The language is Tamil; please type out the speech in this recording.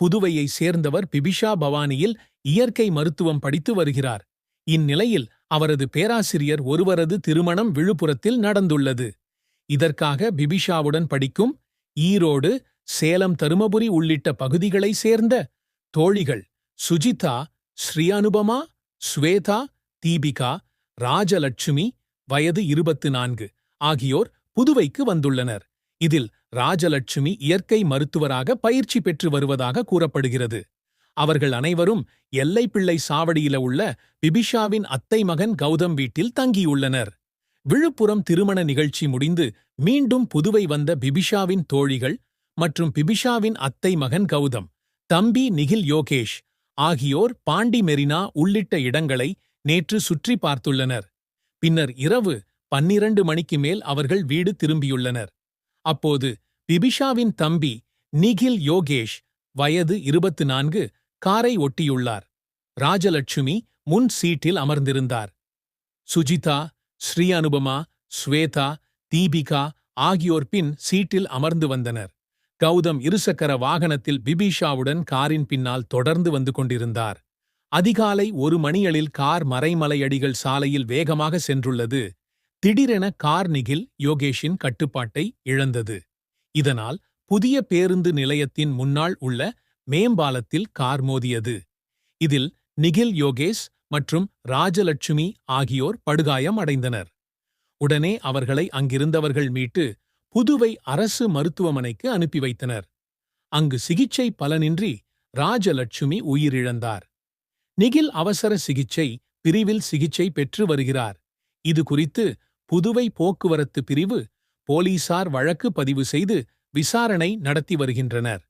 புதுவையை சேர்ந்தவர் பிபிஷா பவானியில் இயற்கை மருத்துவம் படித்து வருகிறார். இந்நிலையில் அவரது பேராசிரியர் ஒருவரது திருமணம் விழுப்புரத்தில் நடந்துள்ளது. இதற்காக பிபிஷாவுடன் படிக்கும் ஈரோடு சேலம் தருமபுரி உள்ளிட்ட பகுதிகளை சேர்ந்த தோழிகள் சுஜிதா ஸ்ரீ அனுபமா ஸ்வேதா தீபிகா ராஜலட்சுமி வயது இருபத்து நான்கு ஆகியோர் புதுவைக்கு வந்துள்ளனர். இதில் ராஜலட்சுமி இயற்கை மருத்துவராக பயிற்சி பெற்று வருவதாக கூறப்படுகிறது. அவர்கள் அனைவரும் எல்லைப்பிள்ளை சாவடியில உள்ள பிபிஷாவின் அத்தை மகன் கௌதம் வீட்டில் தங்கியுள்ளனர். விழுப்புரம் திருமண நிகழ்ச்சி முடிந்து மீண்டும் புதுவை வந்த பிபிஷாவின் தோழிகள் மற்றும் பிபிஷாவின் அத்தை மகன் கௌதம் தம்பி நிகில் யோகேஷ் ஆகியோர் பாண்டி மெரினா உள்ளிட்ட இடங்களை நேற்று சுற்றி பார்த்துள்ளனர். பின்னர் இரவு பன்னிரண்டு மணிக்கு மேல் அவர்கள் வீடு திரும்பியுள்ளனர். அப்போது பிபிஷாவின் தம்பி நிகில் யோகேஷ் வயது இருபத்து நான்கு காரை ஒட்டியுள்ளார். ராஜலட்சுமி முன் சீட்டில் அமர்ந்திருந்தார். சுஜிதா ஸ்ரீ அனுபமா ஸ்வேதா தீபிகா ஆகியோர் பின் சீட்டில் அமர்ந்து வந்தனர். கௌதம் இருசக்கர வாகனத்தில் பிபிஷாவுடன் காரின் பின்னால் தொடர்ந்து வந்து கொண்டிருந்தார். அதிகாலை ஒரு மணியளில் கார் மறைமலையடிகள் சாலையில் வேகமாக சென்றுள்ளது. திடீரென கார் நிகில் யோகேஷின் கட்டுப்பாட்டை இழந்தது. இதனால் புதிய பேருந்து நிலையத்தின் முன்னாள் உள்ள மேம்பாலத்தில் கார் மோதியது. இதில் நிகில் யோகேஷ் மற்றும் ராஜலட்சுமி ஆகியோர் படுகாயம் அடைந்தனர். உடனே அவர்களை அங்கிருந்தவர்கள் மீட்டு புதுவை அரசு மருத்துவமனைக்கு அனுப்பி வைத்தனர். அங்கு சிகிச்சை பலனின்றி ராஜலட்சுமி உயிரிழந்தார். நிகில் அவசர சிகிச்சை பிரிவில் சிகிச்சை பெற்று வருகிறார். இது குறித்து புதுவை போக்குவரத்து பிரிவு போலீசார் வழக்கு பதிவு செய்து விசாரணை நடத்தி வருகின்றனர்.